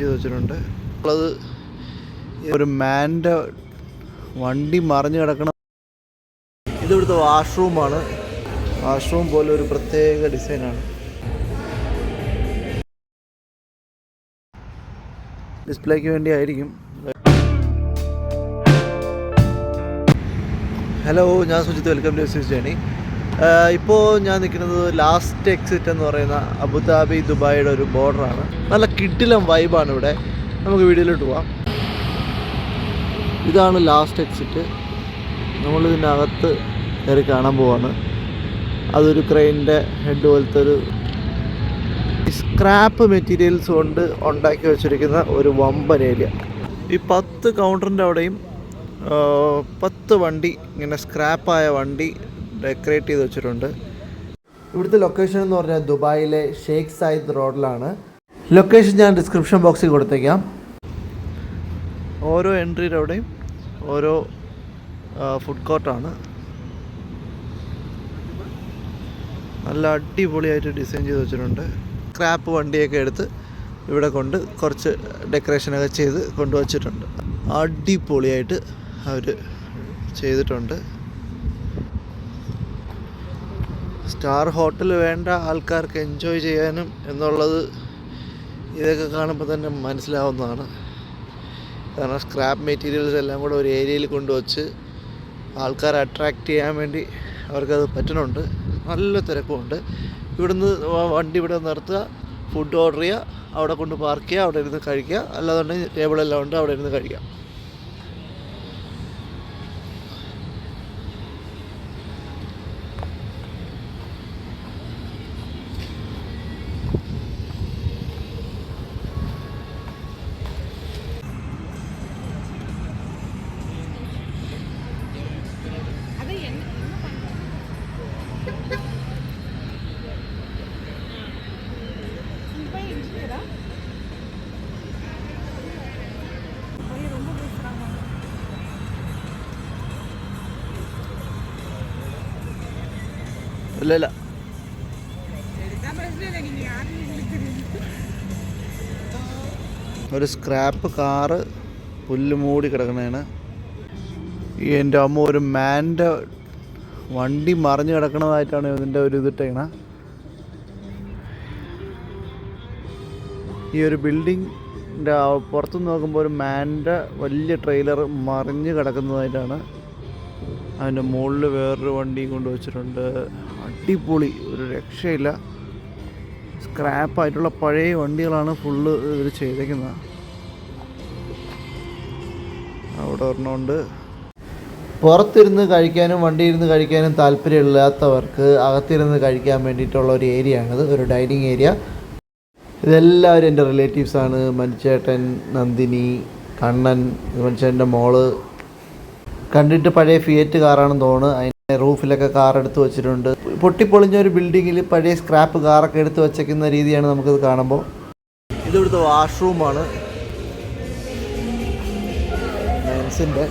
ചെയ്ത് വെച്ചിട്ടുണ്ട്. ഉള്ളത് ഒരു മാന്റെ വണ്ടി മറിഞ്ഞ് കിടക്കണം ഇതിവിടുത്തെ വാഷ്റൂമാണ് വാഷ്റൂം പോലെ ഒരു പ്രത്യേക ഡിസൈനാണ് ഡിസ്പ്ലേക്ക് വേണ്ടി ആയിരിക്കും. ഹലോ ഞാൻ സുജിത്ത്. വെൽക്കം ടു ജേണി ഇപ്പോൾ ഞാൻ നിൽക്കുന്നത് ലാസ്റ്റ് എക്സിറ്റ് എന്ന് പറയുന്ന അബുദാബി ദുബായിയുടെ ഒരു ബോർഡറാണ് നല്ല കിഡിലം വൈബാണ് ഇവിടെ. നമുക്ക് വീഡിയോയിലോട്ട് പോവാം. ഇതാണ് ലാസ്റ്റ് എക്സിറ്റ് നമ്മൾ ഇതിനകത്ത് കയറി കാണാൻ പോവാണ്. അതൊരു ക്രെയിനിന്റെ ഹെഡ് പോലത്തെ ഒരു സ്ക്രാപ്പ് മെറ്റീരിയൽസ് കൊണ്ട് ഉണ്ടാക്കി വെച്ചിരിക്കുന്ന ഒരു വമ്പൻ ഏരിയ ഈ പത്ത് കൗണ്ടറിന്റെ അവിടെയും പത്ത് വണ്ടി ഇങ്ങനെ സ്ക്രാപ്പായ വണ്ടി ഡെക്കറേറ്റ് ചെയ്ത് വെച്ചിട്ടുണ്ട്. ഇവിടുത്തെ ലൊക്കേഷൻ എന്ന് പറഞ്ഞാൽ ദുബായിലെ ഷെയ്ഖ് സായിദ് റോഡിലാണ്. ലൊക്കേഷൻ ഞാൻ ഡിസ്ക്രിപ്ഷൻ ബോക്സിൽ കൊടുത്തേക്കാം. ഓരോ എൻട്രിയുടെ അവിടെയും ഓരോ ഫുഡ് കോർട്ടാണ് നല്ല അടിപൊളിയായിട്ട് ഡിസൈൻ ചെയ്ത് വെച്ചിട്ടുണ്ട്. സ്ക്രാപ്പ് വണ്ടിയൊക്കെ എടുത്ത് ഇവിടെ കൊണ്ട് കുറച്ച് ഡെക്കറേഷനൊക്കെ ചെയ്ത് കൊണ്ടുവച്ചിട്ടുണ്ട് അടിപൊളിയായിട്ട് അവർ ചെയ്തിട്ടുണ്ട്. സ്റ്റാർ ഹോട്ടൽ വേണ്ട ആൾക്കാർക്ക് എൻജോയ് ചെയ്യാനും എന്നുള്ളത് ഇതൊക്കെ കാണുമ്പോൾ തന്നെ മനസ്സിലാവുന്നതാണ്. കാരണം സ്ക്രാപ്പ് മെറ്റീരിയൽസ് എല്ലാം കൂടെ ഒരു ഏരിയയിൽ കൊണ്ടുവച്ച് ആൾക്കാരെ അട്രാക്റ്റ് ചെയ്യാൻ വേണ്ടി അവർക്കത് പറ്റുന്നുണ്ട്. നല്ല തിരക്കുമുണ്ട്. ഇവിടുന്ന് വണ്ടി ഇവിടെ നിർത്തുക ഫുഡ് ഓർഡർ ചെയ്യുക അവിടെ കൊണ്ട് പാർക്ക് ചെയ്യുക അവിടെ ഇരുന്ന് കഴിക്കുക. അല്ലാതെ ടേബിളെല്ലാം ഉണ്ട് അവിടെ ഇരുന്ന് കഴിക്കാം. ഇല്ല ഒരു സ്ക്രാപ്പ് കാറ് പുല്ല് മൂടി കിടക്കുന്നതാണ്. ഈ എന്റെ അമ്മ ഒരു മാന്റെ വണ്ടി മറിഞ്ഞു കിടക്കുന്നതായിട്ടാണ് ഇതിന്റെ ഒരു ഇതിട്ടേക്കണ ഈ ഒരു ബിൽഡിങ്ങിന്റെ പുറത്ത് നോക്കുമ്പോൾ ഒരു മാന്റെ വലിയ ട്രെയിലർ മറിഞ്ഞ് കിടക്കുന്നതായിട്ടാണ്. അതിന്റെ മുകളിൽ വേറൊരു വണ്ടിയും കൊണ്ട് വെച്ചിട്ടുണ്ട്. അടിപൊളി. ഒരു രക്ഷയില്ല. സ്ക്രാപ്പായിട്ടുള്ള പഴയ വണ്ടികളാണ് ഫുള്ള് ഇവർ ചെയ്തേക്കുന്നത്. അവിടെ ഒരെണ്ണമുണ്ട് പുറത്തിരുന്ന് കഴിക്കാനും വണ്ടിയിരുന്ന് കഴിക്കാനും താല്പര്യമില്ലാത്തവർക്ക് അകത്തിരുന്ന് കഴിക്കാൻ വേണ്ടിയിട്ടുള്ള ഒരു ഏരിയ ആണിത് ഒരു ഡൈനിങ് ഏരിയ. ഇതെല്ലാവരും എന്റെ റിലേറ്റീവ്സാണ് മനുച്ചേട്ടൻ നന്ദിനി കണ്ണൻ മനുഷ്യന്റെ മോൾ. കണ്ടിട്ട് പഴയ ഫിയറ്റ് കാറാണെന്ന് തോന്നുന്നു. റൂഫിലൊക്കെ കാർ എടുത്ത് വെച്ചിട്ടുണ്ട്. പൊട്ടിപ്പൊളിഞ്ഞ ഒരു ബിൽഡിങ്ങിൽ പഴയ സ്ക്രാപ്പ് കാറൊക്കെ എടുത്ത് വെച്ചേക്കുന്ന രീതിയാണ് നമുക്കിത് കാണുമ്പോൾ. ഇതിവിടുത്തെ വാഷ്റൂമാണ് മെൻസിന്റെ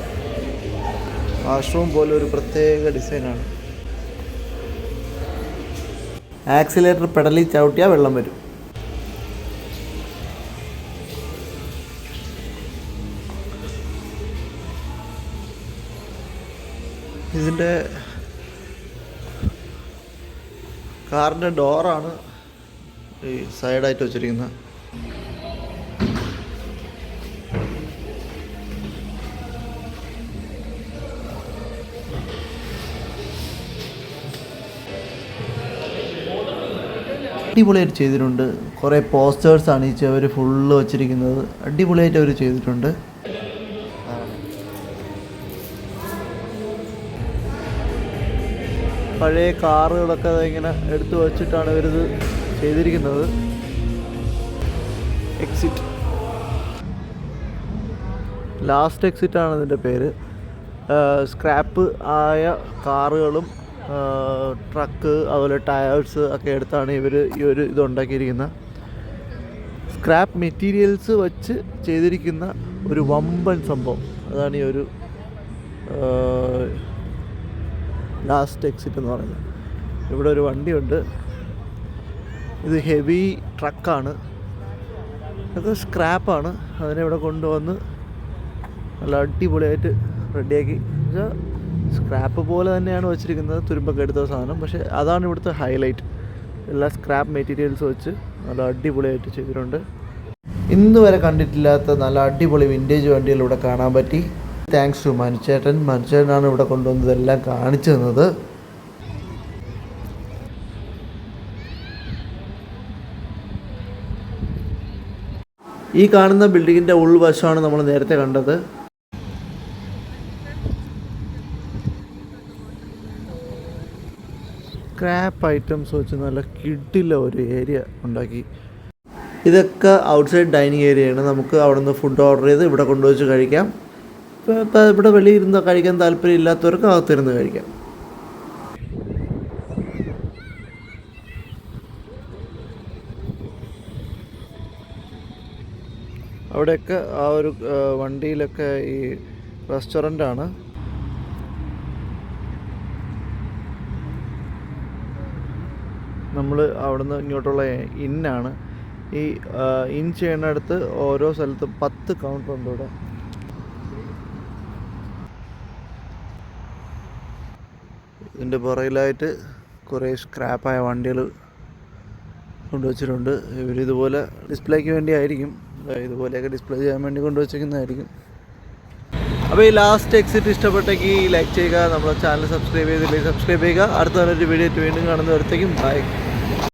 വാഷ്റൂം പോലെ ഒരു പ്രത്യേക ഡിസൈനാണ് ആക്സിലേറ്റർ പെടലിൽ ചവിട്ടിയാൽ വെള്ളം വരും. ഇതിന്റെ കാറിന്റെ ഡോറാണ് ഈ സൈഡായിട്ട് വെച്ചിരിക്കുന്നത്. അടിപൊളിയായിട്ട് ചെയ്തിട്ടുണ്ട്. കുറേ പോസ്റ്റേഴ്സാണ് ഈ ചുവർ ഫുള്ള് വെച്ചിരിക്കുന്നത്. അടിപൊളിയായിട്ട് അവർ ചെയ്തിട്ടുണ്ട്. പഴയ കാറുകളൊക്കെ ഇങ്ങനെ എടുത്തു വച്ചിട്ടാണ് ഇവരിത് ചെയ്തിരിക്കുന്നത്. എക്സിറ്റ് ലാസ്റ്റ് എക്സിറ്റ് ആണ് ഇതിന്റെ പേര്. സ്ക്രാപ്പ് ആയ കാറുകളും ട്രക്ക് അതുപോലെ ടയേഴ്സ് ഒക്കെ എടുത്താണ് ഇവർ ഈ ഒരു ഇത് ഉണ്ടാക്കിയിരിക്കുന്നത്. സ്ക്രാപ്പ് മെറ്റീരിയൽസ് വച്ച് ചെയ്തിരിക്കുന്ന ഒരു വമ്പൻ സംഭവം. അതാണ് ഈ ഒരു ലാസ്റ്റ് എക്സിറ്റ് എന്ന് പറയുന്നത്. ഇവിടെ ഒരു വണ്ടിയുണ്ട്. ഇത് ഹെവി ട്രക്കാണ് ഇതൊക്കെ സ്ക്രാപ്പാണ് അതിനെ ഇവിടെ കൊണ്ടുവന്ന് നല്ല അടിപൊളിയായിട്ട് റെഡിയാക്കി. എന്നുവെച്ചാൽ സ്ക്രാപ്പ് പോലെ തന്നെയാണ് വെച്ചിരിക്കുന്നത്. തുരുമ്പൊക്കെ എടുത്ത സാധനം. പക്ഷേ അതാണ് ഇവിടുത്തെ ഹൈലൈറ്റ് എല്ലാ സ്ക്രാപ്പ് മെറ്റീരിയൽസ് വെച്ച് നല്ല അടിപൊളിയായിട്ട് ചെയ്തിട്ടുണ്ട്. ഇന്ന് വരെ കണ്ടിട്ടില്ലാത്ത നല്ല അടിപൊളി വിന്റേജ് വണ്ടികൾ ഇവിടെ കാണാൻ പറ്റി. താങ്ക്സ് ടു മനുച്ചേട്ടൻ മനുച്ചേട്ടനാണ് ഇവിടെ കൊണ്ടുവന്നതെല്ലാം കാണിച്ചു തന്നത്. ഈ കാണുന്ന ബിൽഡിങ്ങിന്റെ ഉൾവശമാണ് നമ്മൾ നേരത്തെ കണ്ടത്. സ്ക്രാപ്പ് ഐറ്റംസ് വെച്ച് നല്ല കിഡില്ല ഒരു ഏരിയ ഉണ്ടാക്കി. ഇതൊക്കെ ഔട്ട്സൈഡ് ഡൈനിങ് ഏരിയയാണ്. നമുക്ക് അവിടെ നിന്ന് ഫുഡ് ഓർഡർ ചെയ്ത് ഇവിടെ കൊണ്ടുവച്ച് കഴിക്കാം. ഇവിടെ വെളിയിരുന്ന് കഴിക്കാൻ താല്പര്യം ഇല്ലാത്തവർക്ക് അകത്തിരുന്ന് കഴിക്കാം. അവിടെയൊക്കെ ആ ഒരു വണ്ടിയിലൊക്കെ ഈ റെസ്റ്റോറന്റ് ആണ് നമ്മൾ അവിടുന്ന് ഇങ്ങോട്ടുള്ള ഇന്നാണ്. ഈ ഇൻ ചെയ്യുന്നിടത്ത് ഓരോ സ്ഥലത്തും പത്ത് കൗണ്ടർ ഉണ്ട് ഇവിടെ ഇതിന്റെ പുറകിലായിട്ട് കുറേ സ്ക്രാപ്പായ വണ്ടികൾ കൊണ്ടുവച്ചിട്ടുണ്ട്. ഇവരിതുപോലെ ഡിസ്പ്ലേക്ക് വേണ്ടി ആയിരിക്കും. ഇതുപോലെയൊക്കെ ഡിസ്പ്ലേ ചെയ്യാൻ വേണ്ടി കൊണ്ടുവച്ചിരിക്കുന്നതായിരിക്കും. അപ്പോൾ ഈ ലാസ്റ്റ് എക്സിറ്റ് ഇഷ്ടപ്പെട്ടെങ്കിൽ ലൈക്ക് ചെയ്യുക നമ്മുടെ ചാനൽ സബ്സ്ക്രൈബ് ചെയ്തില്ലെങ്കിൽ സബ്സ്ക്രൈബ് ചെയ്യുക. അടുത്ത നല്ലൊരു വീഡിയോ വീണ്ടും കാണുന്നവരത്തേക്കും ബൈ